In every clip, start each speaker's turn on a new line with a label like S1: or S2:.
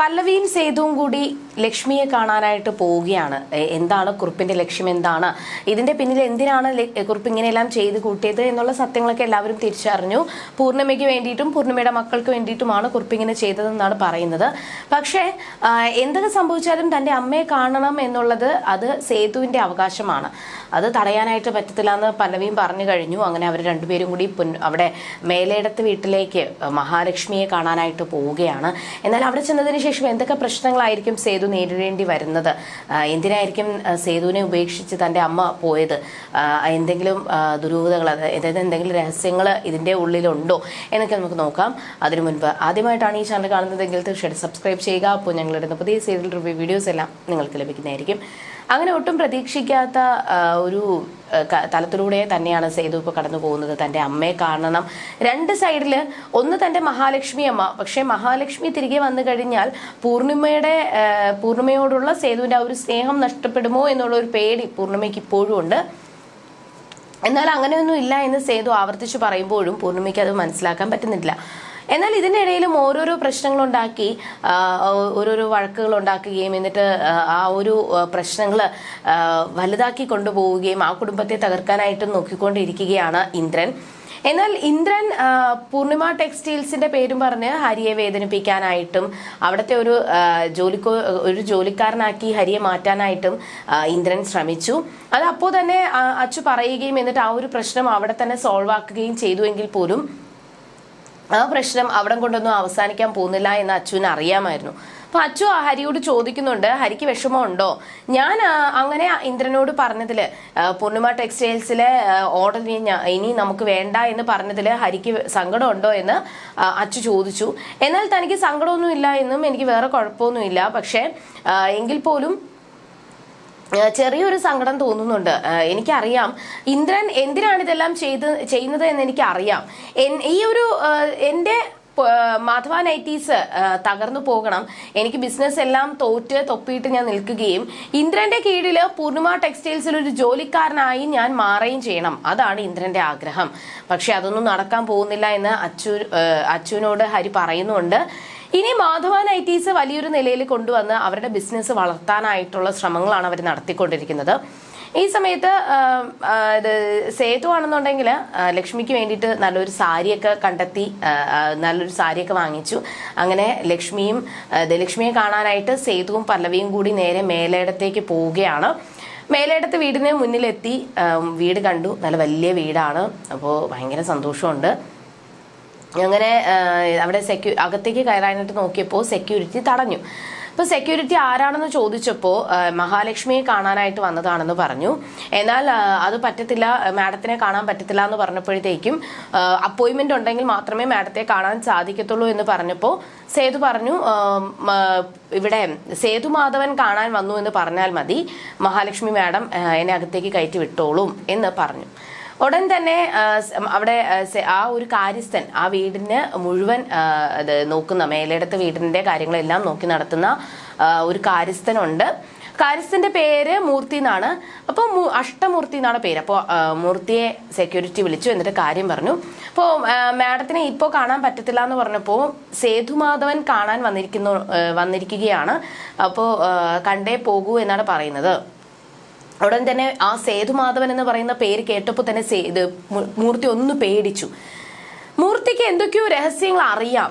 S1: പല്ലവിയും സേതുവും കൂടി ലക്ഷ്മിയെ കാണാനായിട്ട് പോവുകയാണ്. എന്താണ് കുറിപ്പിന്റെ ലക്ഷ്യം എന്താണ്? ഇതിന്റെ പിന്നിൽ എന്തിനാണ് കുറിപ്പ് ഇങ്ങനെയെല്ലാം ചെയ്ത് കൂട്ടിയത് എന്നുള്ള സത്യങ്ങളൊക്കെ എല്ലാവരും തിരിച്ചറിഞ്ഞു. പൂർണിമയ്ക്ക് വേണ്ടിയിട്ടും പൂർണിമയുടെ മക്കൾക്ക് വേണ്ടിയിട്ടുമാണ് കുറിപ്പ് ഇങ്ങനെ ചെയ്തതെന്നാണ് പറയുന്നത്. പക്ഷേ എന്തൊക്കെ സംഭവിച്ചാലും തന്റെ അമ്മയെ കാണണം എന്നുള്ളത് അത് സേതുവിന്റെ അവകാശമാണ്. അത് തടയാനായിട്ട് പറ്റത്തില്ല എന്ന് പല്ലവിയും പറഞ്ഞു കഴിഞ്ഞു. അങ്ങനെ അവർ രണ്ടുപേരും കൂടി അവിടെ മേലേടത്ത് വീട്ടിലേക്ക് മഹാലക്ഷ്മിയെ കാണാനായിട്ട് പോവുകയാണ്. എന്നാൽ അവിടെ ചെന്നതിന് ശേഷം എന്തൊക്കെ പ്രശ്നങ്ങളായിരിക്കും സേതു നേരിടേണ്ടി വരുന്നത്? എന്തിനായിരിക്കും സേതുവിനെ ഉപേക്ഷിച്ച് തന്റെ അമ്മ പോയത്? എന്തെങ്കിലും ദുരൂഹതകൾ അതായത് എന്തെങ്കിലും രഹസ്യങ്ങൾ ഇതിന്റെ ഉള്ളിലുണ്ടോ എന്നൊക്കെ നമുക്ക് നോക്കാം. അതിനു മുൻപ് ആദ്യമായിട്ടാണ് ഈ ചാനൽ കാണുന്നതെങ്കിൽ തീർച്ചയായിട്ടും സബ്സ്ക്രൈബ് ചെയ്യുക. അപ്പോൾ ഞങ്ങളിടുന്ന പുതിയ സീരിയൽ റിവ്യൂ വീഡിയോസ് എല്ലാം നിങ്ങൾക്ക് ലഭിക്കുന്നതായിരിക്കും. അങ്ങനെ ഒട്ടും പ്രതീക്ഷിക്കാത്ത ഒരു തലത്തിലൂടെ തന്നെയാണ് സേതു ഇപ്പോൾ കടന്നു പോകുന്നത്. തന്റെ അമ്മയെ കാണണം. രണ്ട് സൈഡിൽ ഒന്ന് തന്റെ മഹാലക്ഷ്മി അമ്മ. പക്ഷേ മഹാലക്ഷ്മി തിരികെ വന്നു കഴിഞ്ഞാൽ പൂർണിമയുടെ പൂർണിമയോടുള്ള സേതുവിന്റെ ആ ഒരു സ്നേഹം നഷ്ടപ്പെടുമോ എന്നുള്ള ഒരു പേടി പൂർണിമയ്ക്ക് ഇപ്പോഴും ഉണ്ട്. എന്നാൽ അങ്ങനെയൊന്നും ഇല്ല എന്ന് സേതു ആവർത്തിച്ച് പറയുമ്പോഴും പൂർണിമയ്ക്ക് അത് മനസ്സിലാക്കാൻ പറ്റുന്നില്ല. എന്നാൽ ഇതിന്റെ ഇടയിലും ഓരോരോ പ്രശ്നങ്ങളുണ്ടാക്കി ഓരോരോ വഴക്കുകൾ ഉണ്ടാക്കുകയും എന്നിട്ട് ആ, ഒരു പ്രശ്നങ്ങൾ വലുതാക്കി കൊണ്ടുപോവുകയും ആ കുടുംബത്തെ തകർക്കാനായിട്ടും നോക്കിക്കൊണ്ടിരിക്കുകയാണ് ഇന്ദ്രൻ. എന്നാൽ ഇന്ദ്രൻ പൂർണിമ ടെക്സ്റ്റൈൽസിന്റെ പേരും പറഞ്ഞ് ഹരിയെ വേദനിപ്പിക്കാനായിട്ടും അവിടുത്തെ ഒരു ജോലിക്കോ ഒരു ജോലിക്കാരനാക്കി ഹരിയെ മാറ്റാനായിട്ടും ഇന്ദ്രൻ ശ്രമിച്ചു. അത് അപ്പോൾ തന്നെ അച്ചു പറയുകയും എന്നിട്ട് ആ ഒരു പ്രശ്നം അവിടെ തന്നെ സോൾവ് ആക്കുകയും ചെയ്തുവെങ്കിൽ പോലും ആ പ്രശ്നം അവിടെ കൊണ്ടൊന്നും അവസാനിക്കാൻ പോകുന്നില്ല എന്ന് അച്ഛന് അറിയാമായിരുന്നു. അപ്പൊ അച്ചു ഹരിയോട് ചോദിക്കുന്നുണ്ട് ഹരിക്ക് വിഷമമുണ്ടോ? ഞാൻ അങ്ങനെ ഇന്ദ്രനോട് പറഞ്ഞതിൽ പൂർണിമ ടെക്സ്റ്റൈൽസിലെ ഓർഡർ ഇനി നമുക്ക് വേണ്ട എന്ന് പറഞ്ഞതിൽ ഹരിക്ക് സങ്കടമുണ്ടോ എന്ന് അച്ചു ചോദിച്ചു. എന്നാൽ തനിക്ക് സങ്കടമൊന്നും ഇല്ല എന്നും എനിക്ക് വേറെ കുഴപ്പമൊന്നുമില്ല. പക്ഷേ എങ്കിൽ പോലും ചെറിയൊരു സങ്കടം തോന്നുന്നുണ്ട്. എനിക്കറിയാം. ഇന്ദ്രൻ എന്തിനാണ് ഇതെല്ലാം ചെയ്ത് ചെയ്യുന്നത് എന്ന് എനിക്കറിയാം. ഈ ഒരു എന്റെ മാധവ നൈറ്റീസ് തകർന്നു പോകണം. എനിക്ക് ബിസിനസ് എല്ലാം തോറ്റ് തൊപ്പിയിട്ട് ഞാൻ നിൽക്കുകയും ഇന്ദ്രന്റെ കീഴിൽ പൂർണിമ ടെക്സ്റ്റൈൽസിൽ ഒരു ജോലിക്കാരനായി ഞാൻ മാറുകയും ചെയ്യണം. അതാണ് ഇന്ദ്രന്റെ ആഗ്രഹം. പക്ഷെ അതൊന്നും നടക്കാൻ പോകുന്നില്ല എന്ന് അച്ചു അച്ചുവിനോട് ഹരി പറയുന്നുണ്ട്. ഇനി മാധവൻ ഐ ടീസ് വലിയൊരു നിലയിൽ കൊണ്ടുവന്ന് അവരുടെ ബിസിനസ് വളർത്താനായിട്ടുള്ള ശ്രമങ്ങളാണ് അവർ നടത്തിക്കൊണ്ടിരിക്കുന്നത്. ഈ സമയത്ത് ഇത് സേതു ആണെന്നുണ്ടെങ്കിൽ ലക്ഷ്മിക്ക് വേണ്ടിയിട്ട് നല്ലൊരു സാരിയൊക്കെ കണ്ടെത്തി നല്ലൊരു സാരിയൊക്കെ വാങ്ങിച്ചു. അങ്ങനെ ലക്ഷ്മിയും ലക്ഷ്മിയെ കാണാനായിട്ട് സേതുവും പല്ലവിയും കൂടി നേരെ മേലേടത്തേക്ക് പോവുകയാണ്. മേലേടത്ത് വീടിന് മുന്നിലെത്തി വീട് കണ്ടു. നല്ല വലിയ വീടാണ്. അപ്പോൾ ഭയങ്കര സന്തോഷമുണ്ട്. അങ്ങനെ അവിടെ സെക്യൂ അകത്തേക്ക് കയറാനായിട്ട് നോക്കിയപ്പോൾ സെക്യൂരിറ്റി തടഞ്ഞു. അപ്പോൾ സെക്യൂരിറ്റി ആരാണെന്ന് ചോദിച്ചപ്പോൾ മഹാലക്ഷ്മിയെ കാണാനായിട്ട് വന്നതാണെന്ന് പറഞ്ഞു. എന്നാൽ അത് പറ്റത്തില്ല മാഡത്തിനെ കാണാൻ പറ്റത്തില്ല എന്ന് പറഞ്ഞപ്പോഴത്തേക്കും അപ്പോയിൻമെന്റ് ഉണ്ടെങ്കിൽ മാത്രമേ മാഡത്തെ കാണാൻ സാധിക്കത്തുള്ളൂ എന്ന് പറഞ്ഞപ്പോൾ സേതു പറഞ്ഞു ഇവിടെ സേതു മാധവൻ കാണാൻ വന്നു എന്ന് പറഞ്ഞാൽ മതി. മഹാലക്ഷ്മി മാഡം എന്നെ അകത്തേക്ക് കയറ്റി വിട്ടോളും എന്ന് പറഞ്ഞു. ഉടൻ തന്നെ അവിടെ ആ, ഒരു കാര്യസ്ഥൻ ആ വീടിന് മുഴുവൻ അത് നോക്കുന്ന മേലേടത്തെ വീടിന്റെ കാര്യങ്ങളെല്ലാം നോക്കി നടത്തുന്ന ഒരു കാര്യസ്ഥനുണ്ട്. കാര്യസ്ഥന്റെ പേര് മൂർത്തി എന്നാണ്. അപ്പോൾ അഷ്ടമൂർത്തി എന്നാണ് പേര്. അപ്പോൾ മൂർത്തിയെ സെക്യൂരിറ്റി വിളിച്ചു എന്നിട്ട് കാര്യം പറഞ്ഞു. അപ്പോൾ മാഡത്തിനെ ഇപ്പോൾ കാണാൻ പറ്റത്തില്ല എന്ന് പറഞ്ഞപ്പോൾ സേതുമാധവൻ കാണാൻ വന്നിരിക്കുന്നു വന്നിരിക്കുകയാണ്. അപ്പോൾ കണ്ടേ പോകൂ എന്നാണ് പറയുന്നത്. ഉടൻ തന്നെ ആ സേതുമാധവൻ എന്ന് പറയുന്ന പേര് കേട്ടപ്പോൾ തന്നെ സേത് മൂർത്തി ഒന്ന് പേടിച്ചു. മൂർത്തിക്ക് എന്തൊക്കെയോ രഹസ്യങ്ങൾ അറിയാം.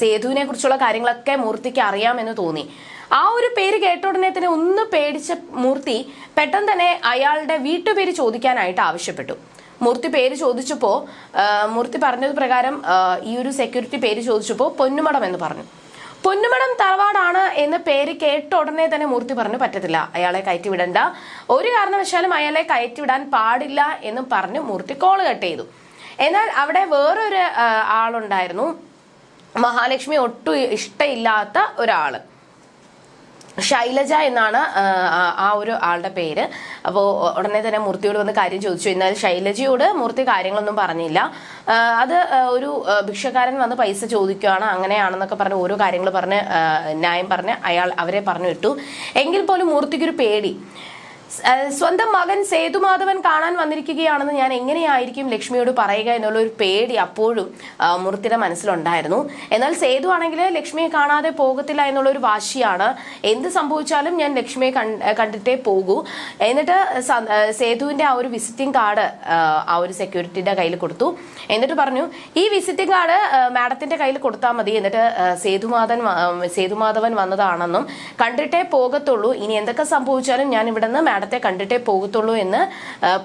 S1: സേതുവിനെ കുറിച്ചുള്ള കാര്യങ്ങളൊക്കെ മൂർത്തിക്ക് അറിയാം എന്ന് തോന്നി. ആ ഒരു പേര് കേട്ട ഉടനെ തന്നെ ഒന്ന് പേടിച്ച മൂർത്തി പെട്ടെന്ന് തന്നെ അയാളുടെ വീട്ടുപേര് ചോദിക്കാനായിട്ട് ആവശ്യപ്പെട്ടു. മൂർത്തി പേര് ചോദിച്ചപ്പോൾ മൂർത്തി പറഞ്ഞത് പ്രകാരം ഈ ഒരു സെക്യൂരിറ്റി പേര് ചോദിച്ചപ്പോൾ പൊന്നുമടം എന്ന് പറഞ്ഞു. പൊന്നുമടം തറവാടാണ് എന്ന പേര് കേട്ട ഉടനെ തന്നെ മൂർത്തി പറഞ്ഞു പറ്റത്തില്ല. അയാളെ കയറ്റിവിടണ്ട. ഒരു കാരണവശാലും അയാളെ കയറ്റിവിടാൻ പാടില്ല എന്ന് പറഞ്ഞു മൂർത്തി കോൾ കട്ട് ചെയ്തു. എന്നാൽ അവിടെ വേറൊരു ആളുണ്ടായിരുന്നു. മഹാലക്ഷ്മി ഒട്ടും ഇഷ്ടമില്ലാത്ത ഒരാൾ. ശൈലജ എന്നാണ് ആ, ഒരു ആളുടെ പേര്. അപ്പോൾ ഉടനെ തന്നെ മൂർത്തിയോട് വന്ന് കാര്യം ചോദിച്ചു. എന്നാൽ ശൈലജയോട് മൂർത്തി കാര്യങ്ങളൊന്നും പറഞ്ഞില്ല. അത് ഒരു ഭിക്ഷക്കാരൻ വന്ന് പൈസ ചോദിക്കുകയാണ്. അങ്ങനെയാണെന്നൊക്കെ പറഞ്ഞ് ഓരോ കാര്യങ്ങൾ പറഞ്ഞ് ന്യായം പറഞ്ഞ് അയാൾ അവരെ പറഞ്ഞു വിട്ടു എങ്കിൽ പോലും മൂർത്തിക്കൊരു പേടി. സ്വന്തം മകൻ സേതുമാധവൻ കാണാൻ വന്നിരിക്കുകയാണെന്ന് ഞാൻ എങ്ങനെയായിരിക്കും ലക്ഷ്മിയോട് പറയുക എന്നുള്ള ഒരു പേടി അപ്പോഴും ആ, മൂർത്തിയുടെ മനസ്സിലുണ്ടായിരുന്നു. എന്നാൽ സേതു ആണെങ്കിൽ ലക്ഷ്മിയെ കാണാതെ പോകത്തില്ല എന്നുള്ള ഒരു വാശിയാണ്. എന്ത് സംഭവിച്ചാലും ഞാൻ ലക്ഷ്മിയെ കണ്ടിട്ടേ പോകൂ. എന്നിട്ട് സേതുവിന്റെ ആ ഒരു വിസിറ്റിംഗ് കാർഡ് ആ ഒരു സെക്യൂരിറ്റിയുടെ കയ്യിൽ കൊടുത്തു. എന്നിട്ട് പറഞ്ഞു ഈ വിസിറ്റിംഗ് കാർഡ് മാഡത്തിന്റെ കയ്യിൽ കൊടുത്താൽ മതി. എന്നിട്ട് സേതുമാധൻ സേതുമാധവൻ വന്നതാണെന്നും കണ്ടിട്ടേ പോകത്തുള്ളൂ. ഇനി എന്തൊക്കെ സംഭവിച്ചാലും ഞാൻ ഇവിടെ നിന്ന് മാഡത്തെ കണ്ടിട്ടേ പോകത്തുള്ളൂ എന്ന്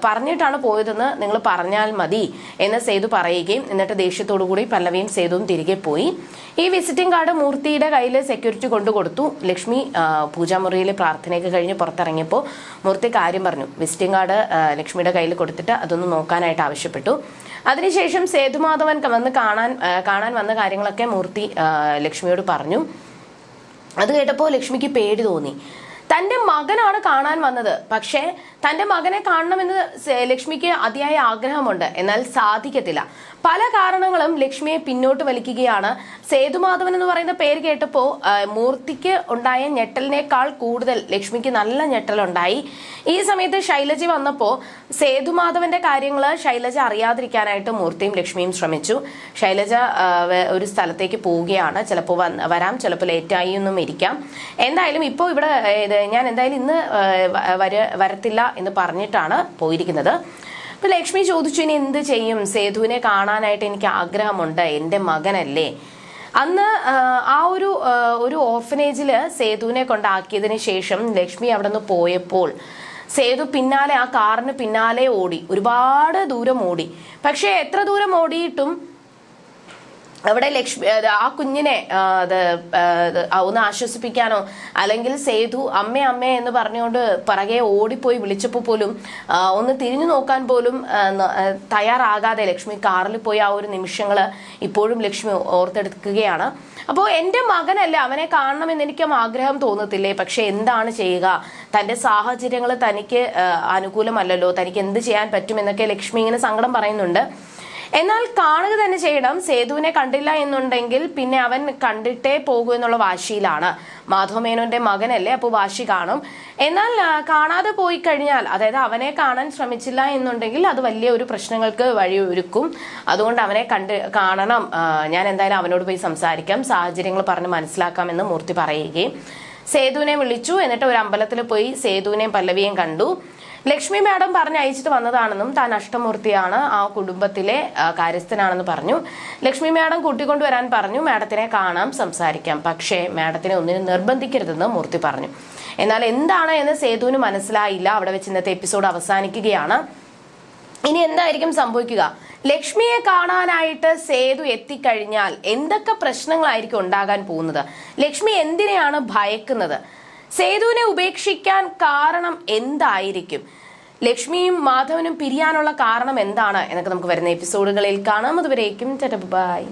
S1: പറഞ്ഞിട്ടാണ് പോയതെന്ന് നിങ്ങൾ പറഞ്ഞാൽ മതി എന്ന് സേതു പറയുകയും എന്നിട്ട് ദേഷ്യത്തോടു കൂടി പല്ലവിയും സേതുവും തിരികെ പോയി. ഈ വിസിറ്റിംഗ് കാർഡ് മൂർത്തിയുടെ കയ്യിൽ സെക്യൂരിറ്റി കൊണ്ടു കൊടുത്തു. ലക്ഷ്മി പൂജാമുറിയിൽ പ്രാർത്ഥനയൊക്കെ കഴിഞ്ഞ് പുറത്തിറങ്ങിയപ്പോൾ മൂർത്തി കാര്യം പറഞ്ഞു. വിസിറ്റിംഗ് കാർഡ് ലക്ഷ്മിയുടെ കയ്യിൽ കൊടുത്തിട്ട് അതൊന്ന് നോക്കാനായിട്ട് ആവശ്യപ്പെട്ടു. അതിനുശേഷം സേതുമാധവൻ വന്ന് കാണാൻ കാണാൻ വന്ന കാര്യങ്ങളൊക്കെ മൂർത്തി ലക്ഷ്മിയോട് പറഞ്ഞു. അത് കേട്ടപ്പോൾ ലക്ഷ്മിക്ക് പേടി തോന്നി. തന്റെ മകനാണ് കാണാൻ വന്നത്. പക്ഷേ തന്റെ മകനെ കാണണമെന്ന് ലക്ഷ്മിക്ക് അതിയായ ആഗ്രഹമുണ്ട്. എന്നാൽ സാധിക്കത്തില്ല. പല കാരണങ്ങളും ലക്ഷ്മിയെ പിന്നോട്ട് വലിക്കുകയാണ്. സേതുമാധവൻ എന്ന് പറയുന്ന പേര് കേട്ടപ്പോൾ മൂർത്തിക്ക് ഉണ്ടായ ഞെട്ടലിനേക്കാൾ കൂടുതൽ ലക്ഷ്മിക്ക് നല്ല ഞെട്ടലുണ്ടായി. ഈ സമയത്ത് ശൈലജ വന്നപ്പോൾ സേതുമാധവന്റെ കാര്യങ്ങൾ ശൈലജ അറിയാതിരിക്കാനായിട്ട് മൂർത്തിയും ലക്ഷ്മിയും ശ്രമിച്ചു. ശൈലജ ഒരു സ്ഥലത്തേക്ക് പോവുകയാണ്. ചിലപ്പോൾ വരാം. ചിലപ്പോൾ ലേറ്റായി ഒന്നും ഇരിക്കാം. എന്തായാലും ഇപ്പോൾ ഇവിടെ ഞാൻ എന്തായാലും ഇന്ന് വര വരത്തില്ല എന്ന് പറഞ്ഞിട്ടാണ് പോയിരിക്കുന്നത്. ഇപ്പം ലക്ഷ്മി ചോദിച്ചു ഇനി എന്ത് ചെയ്യും? സേതുവിനെ കാണാനായിട്ട് എനിക്ക് ആഗ്രഹമുണ്ട്. എന്റെ മകനല്ലേ. അന്ന് ആ, ഒരു ഒരു ഓർഫനേജിൽ സേതുവിനെ കൊണ്ടാക്കിയതിന് ശേഷം ലക്ഷ്മി അവിടെ നിന്ന് പോയപ്പോൾ സേതു പിന്നാലെ ആ കാറിന് പിന്നാലെ ഓടി. ഒരുപാട് ദൂരം ഓടി. പക്ഷേ എത്ര ദൂരം ഓടിയിട്ടും അവിടെ ലക്ഷ്മി ആ കുഞ്ഞിനെ ഒന്ന് ആശ്വസിപ്പിക്കാനോ അല്ലെങ്കിൽ സേതു അമ്മ അമ്മ എന്ന് പറഞ്ഞുകൊണ്ട് പിറകെ ഓടിപ്പോയി വിളിച്ചപ്പോൾ പോലും ഒന്ന് തിരിഞ്ഞു നോക്കാൻ പോലും തയ്യാറാകാതെ ലക്ഷ്മി കാറിൽ പോയി ആ ഒരു നിമിഷങ്ങൾ ഇപ്പോഴും ലക്ഷ്മി ഓർത്തെടുക്കുകയാണ്. അപ്പോൾ എന്റെ മകനല്ല അവനെ കാണണമെന്ന് എനിക്ക് ആഗ്രഹം തോന്നത്തില്ലേ? പക്ഷെ എന്താണ് ചെയ്യുക? തന്റെ സാഹചര്യങ്ങൾ തനിക്ക് അനുകൂലമല്ലല്ലോ. തനിക്ക് എന്ത് ചെയ്യാൻ പറ്റുമെന്നൊക്കെ ലക്ഷ്മി ഇങ്ങനെ സങ്കടം പറയുന്നുണ്ട്. എന്നാൽ കാണുക തന്നെ ചെയ്യണം. സേതുവിനെ കണ്ടില്ല എന്നുണ്ടെങ്കിൽ പിന്നെ അവൻ കണ്ടിട്ടേ പോകൂ എന്നുള്ള വാശിയിലാണ്. മാധവമേനോന്റെ മകനല്ലേ? അപ്പോൾ വാശി കാണും. എന്നാൽ കാണാതെ പോയി കഴിഞ്ഞാൽ അതായത് അവനെ കാണാൻ ശ്രമിച്ചില്ല എന്നുണ്ടെങ്കിൽ അത് വലിയ ഒരു പ്രശ്നങ്ങൾക്ക് വഴിയൊരുക്കും. അതുകൊണ്ട് അവനെ കണ്ട് കാണണം. ഞാൻ എന്തായാലും അവനോട് പോയി സംസാരിക്കാം. സാഹചര്യങ്ങൾ പറഞ്ഞ് മനസ്സിലാക്കാമെന്ന് മൂർത്തി പറയുകയും. സേതുവിനെ വിളിച്ചു. എന്നിട്ട് ഒരു അമ്പലത്തിൽ പോയി സേതുവിനെയും പല്ലവിയെയും കണ്ടു. ലക്ഷ്മി മാഡം പറഞ്ഞ് അയച്ചിട്ട് വന്നതാണെന്നും താൻ അഷ്ടമൂർത്തിയാണ് ആ കുടുംബത്തിലെ കാര്യസ്ഥനാണെന്ന് പറഞ്ഞു. ലക്ഷ്മി മാഡം കൂട്ടിക്കൊണ്ടുവരാൻ പറഞ്ഞു മാഡത്തിനെ കാണാം സംസാരിക്കാം. പക്ഷേ മാഡത്തിനെ ഒന്നിനും നിർബന്ധിക്കരുതെന്ന് മൂർത്തി പറഞ്ഞു. എന്നാൽ എന്താണ് എന്ന് സേതുവിന് മനസ്സിലായില്ല. അവിടെ വെച്ച് ഇന്നത്തെ എപ്പിസോഡ് അവസാനിക്കുകയാണ്. ഇനി എന്തായിരിക്കും സംഭവിക്കുക? ലക്ഷ്മിയെ കാണാനായിട്ട് സേതു എത്തിക്കഴിഞ്ഞാൽ എന്തൊക്കെ പ്രശ്നങ്ങളായിരിക്കും ഉണ്ടാകാൻ പോകുന്നത്? ലക്ഷ്മി എന്തിനെയാണ് ഭയക്കുന്നത്? സേതുവിനെ ഉപേക്ഷിക്കാൻ കാരണം എന്തായിരിക്കും? ലക്ഷ്മിയും മാധവനും പിരിയാനുള്ള കാരണം എന്താണ്? എന്നൊക്കെ നമുക്ക് വരുന്ന എപ്പിസോഡുകളിൽ കാണാം. അതുവരേക്കും ബൈ.